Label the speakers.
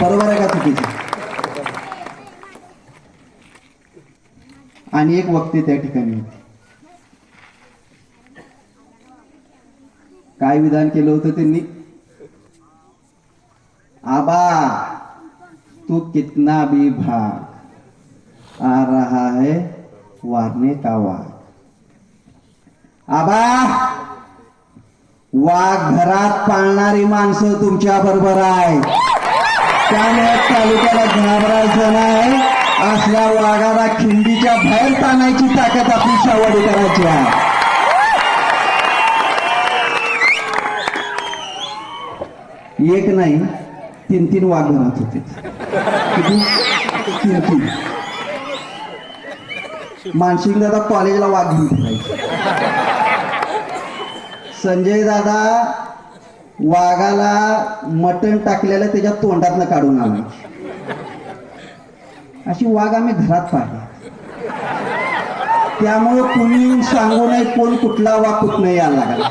Speaker 1: बरोबर आहे का चुकीचं? आणि एक वक्ते त्या ठिकाणी होते. काय विधान केलं होतं त्यांनी? आबा तू कितना भी भाग. आ रहा है वारने का वाघ आबा! वाघ घरात पाळणारी माणसं तुमच्या बरोबर आहे त्यामुळे तालुक्याला घाबरायचं नाही असल्या वाघाला खिंडीच्या बाहेर ताणायची ताकद आपली शावडी करायची आहे. एक नाही तीन तीन वाघ घरात होते. तीन तीन. मानसिंग दादा कॉलेजला वाघ घेऊन फिरायचे. संजय दादा वाघाला मटण टाकलेलं त्याच्या तोंडातनं काढून आला अशी वाघ आम्ही घरात पाहिली. त्यामुळे कुणी सांगू नये कोण कुठला वाघ कुठनं यायला लागला.